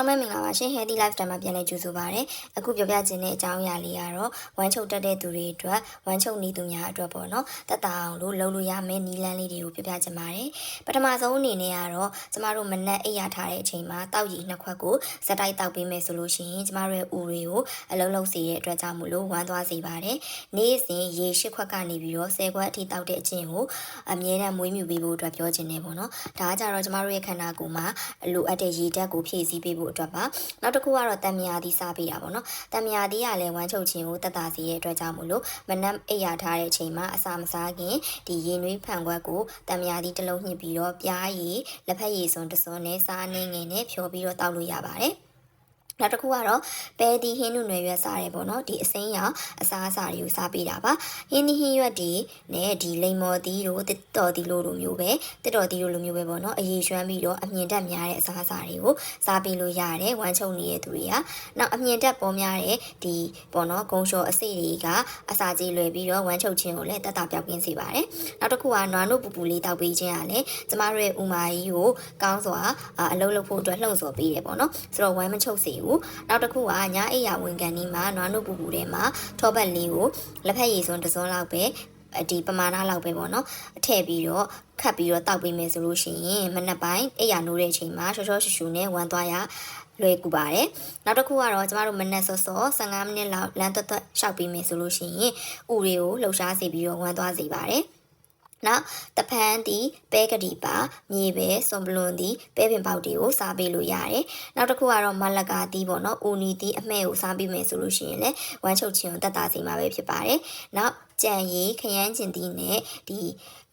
အားလုံးပဲမင်္ဂလာပါရှင် Healthy Lifestyle မှာပြန်လည်ကြိုဆိုပါရစေ။အခုပြောပြခြင်းတဲ့အကြောင်းအရာလေးကတော့ဝမ်းချုပ်တက်တဲ့သူတွေအတွက်ဝမ်းချုပ်နေသူများအတွက်ပေါ့နော်။တက်တာအောင်လို့လုပ်လို့ရမယ့်နီလန်းလေးတွေကိုပြောပြခြင်းပါတယ်။ပထမဆုံးအနေနဲ့ကတော့ကျမတို့မနက်အိပ်ရထားတဲ့အချိန်မှာတောက်ရည်နှစ်ခွက်ကိုစက်တိုက်တောက်ပေးမယ်ဆိုလို့ရှိရင်ကျမတို့ရဲ့ဥတွေကိုအလုံးလုံးစေတဲ့အတွက်ကြောင့်မို့လို့ဝမ်းသွားစေပါတယ်။နေ့စဉ်ရေရှစ်ခွက်ကနေပြီးတော့10ခွက်အထိတောက်တဲ့အချင်းကိုအမြဲတမ်းမွေးမြူပေးဖို့အတွက်ပြောခြင်းနဲ့ပေါ့နော်။ဒါကကြတော့ကျမတို့ရဲ့ခန္ဓာကိုယ်မှာလိုအပ်တဲ့ရေဓာတ်ကိုဖြည့်ဆည်းပေးဖို့အတွက်ပါနောက်တစ်ခုကတော့တံမြာသီးစားပေးတာပေါ့နော်တံမြာသီးကလည်းဝမ်းချုပ်ခြင်းကိုတက်တာစေရဲ့အတွက်ကြောင့်မို့လို့မနက်အိပ်ရထားတဲ့အချိန်မှာအစာမစားခင်ဒီရေနွေးဖန်ခွက်ကိုတံမြာသီးတစ်လုံးညှစ်ပြီးတော့ပြားရည်လက်ဖက်ရည်စွန်းတစ်စွန်းနဲ့စားနှင်းငယ်နဲ့ဖြောပြီးတော့တောက်လို့ရပါတယ် နောက်တစ်ခုကတော့ပဲဒီဟင်းနုနယ်ရွက်စားတယ်ပေါ့နော်ဒီအစိမ်းရောင်အစားအစာတွေကိုစားပေးတာပါဟင်းဒီဟင်းရွက်ဒီနဲ့ဒီလိမ္မော်သီးတို့တစ်တော်သီးလိုလိုမျိုးပဲတစ်တော်သီးလိုလိုမျိုးပဲပေါ့နော်အရေးရွှမ်းပြီးတော့အမြင့်တက်များတဲ့အစားအစာတွေကိုစားပေးလို့ရတယ်ဝမ်းချုံနေတဲ့သူတွေကနောက်အမြင့်တက်ပေါ်များတဲ့ဒီပေါ့နော်ဂုံလျှော်အစိတွေကအစာကြီးလွယ်ပြီးတော့ဝမ်းချုပ်ခြင်းကိုလည်းတက်တာပြောက်ကင်းစေပါတယ်နောက်တစ်ခုကနွားနို့ပူပူလေးတောက်ပေးခြင်းကလည်းကျမတို့ရဲ့ဥမာကြီးကိုကောင်းစွာအလုပ်လုပ်ဖို့အတွက်လှုံ့ဆော်ပေးတယ်ပေါ့နော်ဆိုတော့ဝမ်းမချုပ်စေဘူးနောက်တစ်ခုကညအိယာဝင်ကန်ဒီမှာနွားနို့ပူပူထဲမှာထောပတ်လေးကိုလက်ဖက်ရည်စွန်းတစ်စွန်းလောက်ပဲဒီပမာဏလောက်ပဲပေါ့နော်အထည့်ပြီးတော့ခတ်ပြီးတော့တောက်ပေးမယ်ဆိုလို့ရှိရင်မနက်ပိုင်းအိယာနိုးတဲ့အချိန်မှာရှော့ရှော့ရှူရှူနဲ့ဝမ်းသွားရလွယ်ကူပါတယ်နောက်တစ်ခုကတော့ကျမတို့မနက်စောစော15မိနစ်လောက်လမ်းသွက်သွက်ရှောက်ပေးမယ်ဆိုလို့ရှိရင်ဥတွေကိုလှုပ်ရှားစေပြီးတော့ဝမ်းသွားစေပါတယ် နောက်တဖန်ဒီပဲကတိပါမြေပဲစွန်ပလွန်ဒီပဲပင်ပေါက်တွေကိုစားပေးလို့ရတယ်။နောက်တစ်ခုကတော့မလကာတီးပေါ့နော်။ဦးနီတီးအမှဲ့ကိုစားပေးမယ်ဆိုလို့ရှိရင်လည်းဝမ်းချုပ်ခြင်းကိုတက်တာစီမှာပဲဖြစ်ပါတယ်။နောက်ကြံရည်ခရမ်းကျင်တီးနဲ့ဒီ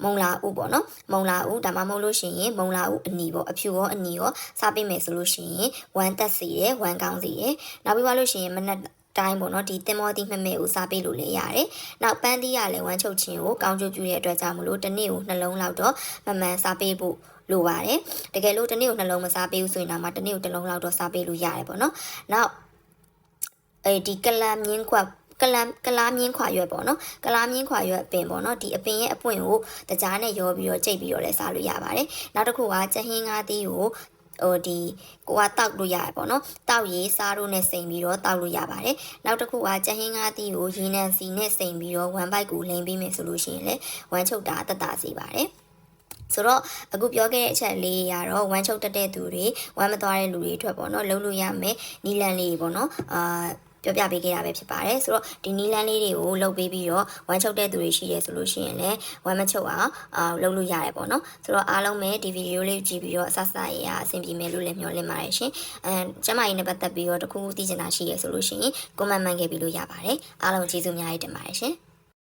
မုံလာဥပေါ့နော်။မုံလာဥဒါမှမဟုတ်လို့ရှိရင်မုံလာဥအနီပေါ့အဖြူရောအနီရောစားပေးမယ်ဆိုလို့ရှိရင်ဝမ်းတက်စီတယ်ဝမ်းကောင်းစီတယ်။နောက်ပြီးသွားလို့ရှိရင်မနက် တိုင်းပေါ့နော်ဒီတင်မောတိမမဲကိုစားပေးလို့လည်းရတယ်။နောက်ပန်းသီးရလည်းဝမ်းချုပ်ခြင်းကိုကောင်းကျိုးပြုတဲ့အတွက်ကြောင့်မလို့တစ်နေ့ကိုနှလုံးလောက်တော့မမှန်စားပေးဖို့လိုပါတယ်။တကယ်လို့တစ်နေ့ကိုနှလုံးမစားပေးဘူးဆိုရင်တော့မှတစ်နေ့ကိုတစ်လုံးလောက်တော့စားပေးလို့ရတယ်ပေါ့နော်။နောက်အဲဒီကလမ်မြင်းခွက်ကလမ်ကလားမြင်းခွာရွက်ပေါ့နော်ကလားမြင်းခွာရွက်အပင်ပေါ့နော်ဒီအပင်ရဲ့အပွင့်ကိုတကြားနဲ့ရောပြီးတော့ကြိတ်ပြီးတော့လည်းစားလို့ရပါတယ်နောက်တစ်ခုကကြက်ဟင်းငါးသီးကို ဟိုဒီကိုကတောက်လို့ရတယ်ပေါ့နော်တောက်ရေးစားတို့နဲ့စိန်ပြီးတော့တောက်လို့ရပါတယ်နောက်တစ်ခုကကြက်ဟင်းငါးသီးကိုရေနံစီနဲ့စိန်ပြီးတော့ဝမ်ဘိုက်ကိုလိမ်ပေးမယ်ဆိုလို့ရှိရင်လည်းဝမ်ချုပ်တာတက်တာစီပါတယ်ဆိုတော့အခုပြောခဲ့တဲ့အချက်လေးရတော့ဝမ်းချုပ်တက်တဲ့သူတွေဝမ်းမသွားတဲ့လူတွေအတွက်ပေါ့နော်လုံးလို့ရမယ်နီလန်လေးပေါ့နော်အာ ပြောပြပေးခဲ့တာပဲဖြစ်ပါတယ်ဆိုတော့ဒီနီလန်းလေးတွေကိုလှုပ်ပေးပြီးတော့ဝမ်းချုပ်တဲ့သူတွေရှိရဲဆိုလို့ရှိရင်လည်းဝမ်းမချုပ်အောင်အာလှုပ်လို့ရတယ်ပေါ့နော်ဆိုတော့အားလုံးပဲဒီဗီဒီယိုလေးကြည့်ပြီးတော့အဆဆရရအဆင်ပြေမယ်လို့လည်းမျှော်လင့်ပါတယ်ရှင်အဲကျမကြီးနဲ့ပတ်သက်ပြီးတော့တခုခုသိချင်တာရှိရဲဆိုလို့ရှိရင် comment မှန်ခဲ့ပြီးလို့ရပါတယ်အားလုံးကျေးဇူးအများကြီးတင်ပါတယ်ရှင်